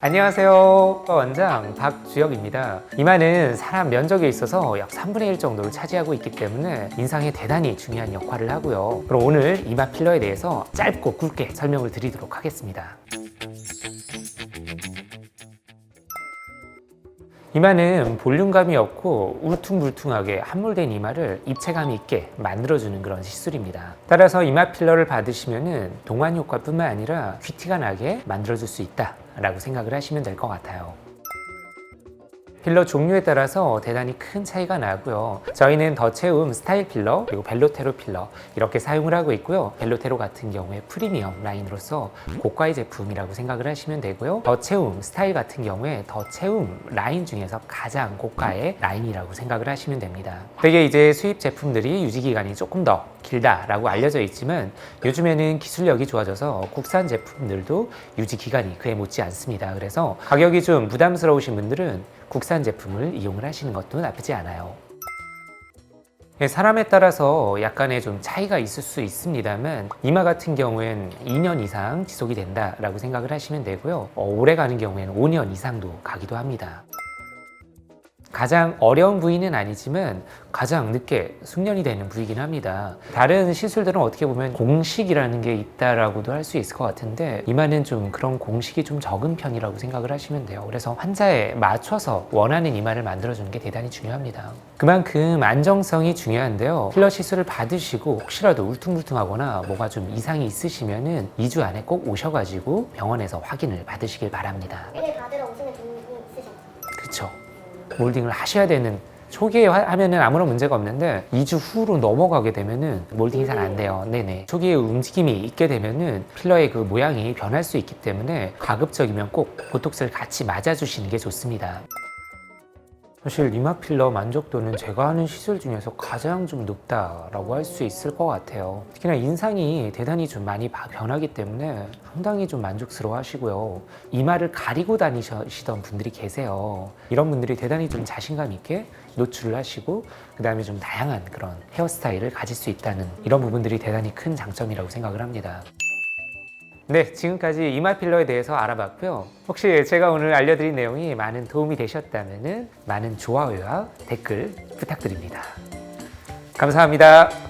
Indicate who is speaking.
Speaker 1: 안녕하세요. 원장 박주혁입니다. 이마는 사람 면적에 있어서 약 3분의 1 정도를 차지하고 있기 때문에 인상에 대단히 중요한 역할을 하고요. 그럼 오늘 이마 필러에 대해서 짧고 굵게 설명을 드리도록 하겠습니다. 이마는 볼륨감이 없고 울퉁불퉁하게 함몰된 이마를 입체감 있게 만들어주는 그런 시술입니다. 따라서 이마 필러를 받으시면은 동안 효과뿐만 아니라 귀티가 나게 만들어줄 수 있다 라고 생각을 하시면 될 것 같아요. 필러 종류에 따라서 대단히 큰 차이가 나고요. 저희는 더 채움 스타일 필러 그리고 벨로테로 필러 이렇게 사용을 하고 있고요. 벨로테로 같은 경우에 프리미엄 라인으로서 고가의 제품이라고 생각을 하시면 되고요. 더 채움 스타일 같은 경우에 더 채움 라인 중에서 가장 고가의 라인이라고 생각을 하시면 됩니다. 되게 이제 수입 제품들이 유지 기간이 조금 더 길다라고 알려져 있지만 요즘에는 기술력이 좋아져서 국산 제품들도 유지 기간이 그에 못지 않습니다. 그래서 가격이 좀 부담스러우신 분들은 국산 제품을 이용을 하시는 것도 나쁘지 않아요. 예, 사람에 따라서 약간의 좀 차이가 있을 수 있습니다만 이마 같은 경우엔 2년 이상 지속이 된다라고 생각을 하시면 되고요. 어, 오래 가는 경우에는 5년 이상도 가기도 합니다. 가장 어려운 부위는 아니지만 가장 늦게 숙련이 되는 부위이긴 합니다. 다른 시술들은 어떻게 보면 공식이라는 게 있다라고도 할 수 있을 것 같은데 이마는 좀 그런 공식이 좀 적은 편이라고 생각을 하시면 돼요. 그래서 환자에 맞춰서 원하는 이마를 만들어주는 게 대단히 중요합니다. 그만큼 안정성이 중요한데요. 필러 시술을 받으시고 혹시라도 울퉁불퉁하거나 뭐가 좀 이상이 있으시면은 2주 안에 꼭 오셔가지고 병원에서 확인을 받으시길 바랍니다. 몰딩을 하셔야 되는 초기에 하- 하면은 아무런 문제가 없는데 2주 후로 넘어가게 되면은 몰딩이 잘 안 돼요. 네네. 초기에 움직임이 있게 되면은 필러의 그 모양이 변할 수 있기 때문에 가급적이면 꼭 보톡스를 같이 맞아주시는 게 좋습니다. 사실 이마 필러 만족도는 제가 하는 시술 중에서 가장 좀 높다라고 할 수 있을 것 같아요. 특히나 인상이 대단히 좀 많이 바- 변하기 때문에 상당히 좀 만족스러워 하시고요. 이마를 가리고 다니시던 분들이 계세요. 이런 분들이 대단히 좀 자신감 있게 노출을 하시고 그 다음에 좀 다양한 그런 헤어스타일을 가질 수 있다는 이런 부분들이 대단히 큰 장점이라고 생각을 합니다. 네, 지금까지 이마 필러에 대해서 알아봤고요. 혹시 제가 오늘 알려드린 내용이 많은 도움이 되셨다면 많은 좋아요와 댓글 부탁드립니다. 감사합니다.